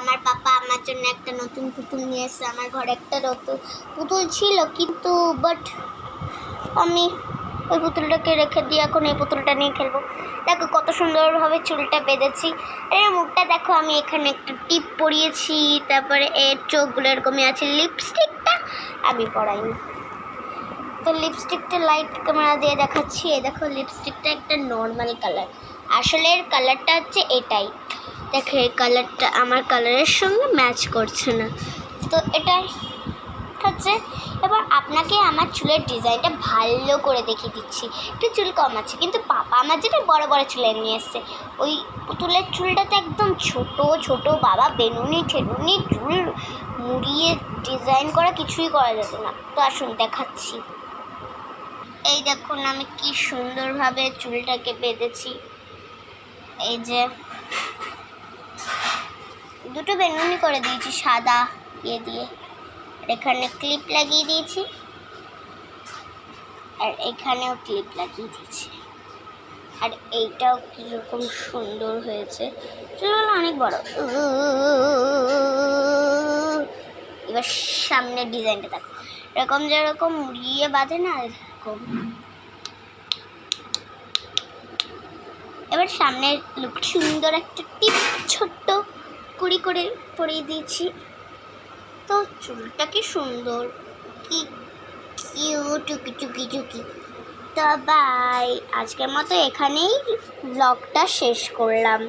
আমার পাপা আমার জন্য একটা নতুন পুতুল নিয়ে এসেছে, আমার ঘরে একটা নতুন পুতুল ছিল, কিন্তু বাট আমি ওই পুতুলটাকে রেখে দিয়ে এখন এই পুতুলটা নিয়ে খেলব। দেখো কত সুন্দরভাবে চুলটা বেঁধেছি। আর এর মুখটা দেখো, আমি এখানে একটা টিপ পরিয়েছি, তারপরে এর চোখগুলো এরকমই আছে। লিপস্টিকটা আমি পরাইনি। তো লিপস্টিকটা লাইট ক্যামেরা দিয়ে দেখাচ্ছি। এই দেখো লিপস্টিকটা একটা নর্মাল কালার আসলে এর কালারটা হচ্ছে এটাই। দেখো এই কালারটা আমার কালারের সঙ্গে ম্যাচ করছে না। তো এটা হচ্ছে, এবার আপনাকে আমার চুলের ডিজাইনটা ভালো করে দেখিয়ে দিচ্ছি। একটু চুল কম আছে, কিন্তু পাপা আমার যেটা বড় বড় চুলে নিয়ে এসছে, ওই পুতুলের চুলটা তো একদম ছোট ছোট বাবা, বেনুনি, ঠেনুনি, চুল মুড়িয়ে ডিজাইন করা কিছুই করা যেত না। তো আসুন দেখাচ্ছি। এই দেখুন আমি কি সুন্দরভাবে চুলটাকে বেঁধেছি। এই যে দুটো বেনুনি করে দিয়েছি, সাদা ইয়ে দিয়ে। আর এখানে ক্লিপ লাগিয়ে দিয়েছি। আর এখানেও ক্লিপ লাগিয়ে দিয়েছি। আর এইটাও কীরকম সুন্দর হয়েছে। চুলগুলো অনেক বড়। এবার সামনের ডিজাইনটা দেখো। এরকম যেরকম মুড়িয়ে বাঁধে না, এরকম। এবার সামনের লুক সুন্দর একটা টিপ, ছোট্ট কুড়ি করে পরিয়ে দিয়েছি। তো চুলটা কি সুন্দর কি কিউ টুকি টুকি টুকি। তো বাই আজকের মতো এখানেই ব্লগটা শেষ করলাম।